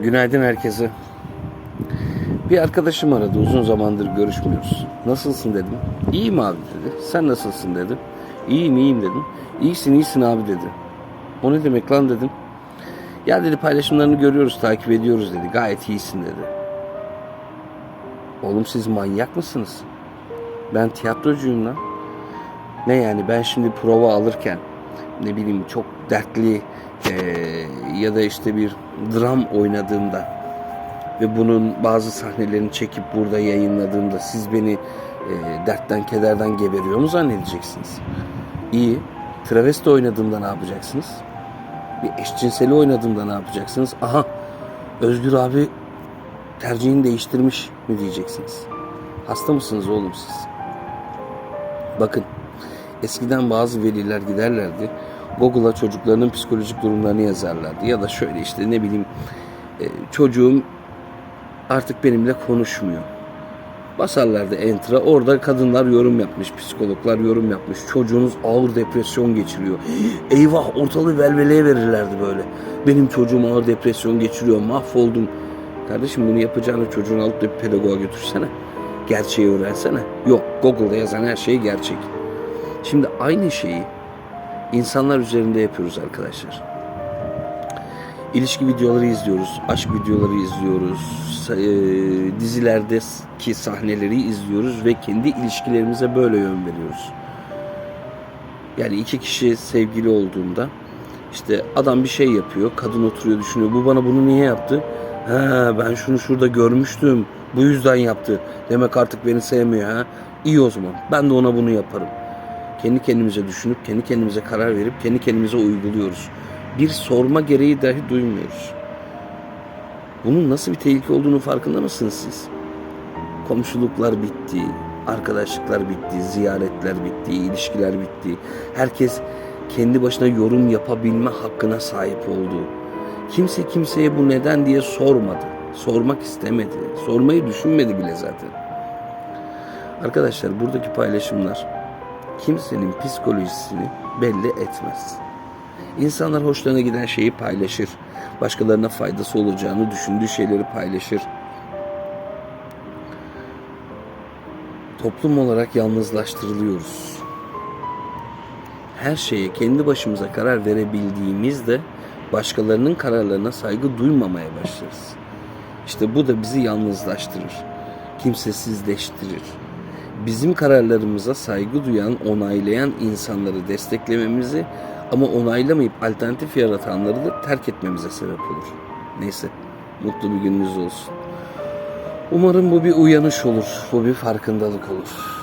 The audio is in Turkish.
Günaydın herkese. Bir arkadaşım aradı. Uzun zamandır görüşmüyoruz. Nasılsın dedim. İyiyim abi dedi. Sen nasılsın dedim. İyiyim iyiyim dedim. İyisin iyisin abi dedi. O ne demek lan dedim. Ya dedi paylaşımlarını görüyoruz, takip ediyoruz dedi. Gayet iyisin dedi. Oğlum siz manyak mısınız? Ben tiyatrocuyum lan. Ne yani ben şimdi prova alırken ne bileyim çok dertli eee, ya da işte bir dram oynadığımda ve bunun bazı sahnelerini çekip burada yayınladığımda siz beni eee, dertten kederden geberiyor mu zannedeceksiniz? İyi. Travesti oynadığımda ne yapacaksınız? Bir eşcinseli oynadığımda ne yapacaksınız? Aha Özgür abi tercihini değiştirmiş mi diyeceksiniz? Hasta mısınız oğlum siz? Bakın eskiden bazı veliler giderlerdi. Google'a çocuklarının psikolojik durumlarını yazarlardı. Ya da şöyle işte ne bileyim e, çocuğum artık benimle konuşmuyor. Basarlardı enter'a. Orada kadınlar yorum yapmış, psikologlar yorum yapmış. Çocuğunuz ağır depresyon geçiriyor. Eyvah ortalığı velveleye verirlerdi böyle. Benim çocuğum ağır depresyon geçiriyor, mahvoldum. Kardeşim bunu yapacağını çocuğunu alıp da bir pedagoğa götürsene. Gerçeği öğrensene. Yok Google'da yazan her şey gerçek. Şimdi aynı şeyi insanlar üzerinde yapıyoruz arkadaşlar. İlişki videoları izliyoruz, aşk videoları izliyoruz, e, dizilerdeki sahneleri izliyoruz ve kendi ilişkilerimize böyle yön veriyoruz. Yani iki kişi sevgili olduğunda işte adam bir şey yapıyor, kadın oturuyor düşünüyor. Bu bana bunu niye yaptı? Ha ben şunu şurada görmüştüm. Bu yüzden yaptı. Demek artık beni sevmiyor ha. İyi o zaman. Ben de ona bunu yaparım. Kendi kendimize düşünüp kendi kendimize karar verip kendi kendimize uyguluyoruz. Bir sorma gereği dahi duymuyoruz. Bunun nasıl bir tehlike olduğunu farkında mısınız siz? Komşuluklar bitti, arkadaşlıklar bitti, ziyaretler bitti, ilişkiler bitti. Herkes kendi başına yorum yapabilme hakkına sahip oldu. Kimse kimseye bu neden diye sormadı. Sormak istemedi. Sormayı düşünmedi bile zaten. Arkadaşlar buradaki paylaşımlar kimsenin psikolojisini belli etmez. İnsanlar hoşlarına giden şeyi paylaşır. Başkalarına faydası olacağını düşündüğü şeyleri paylaşır. Toplum olarak yalnızlaştırılıyoruz. Her şeye kendi başımıza karar verebildiğimizde başkalarının kararlarına saygı duymamaya başlarız. İşte bu da bizi yalnızlaştırır. Kimsesizleştirir. Bizim kararlarımıza saygı duyan, onaylayan insanları desteklememizi ama onaylamayıp alternatif yaratanları da terk etmemize sebep olur. Neyse, mutlu bir gününüz olsun. Umarım bu bir uyanış olur, bu bir farkındalık olur.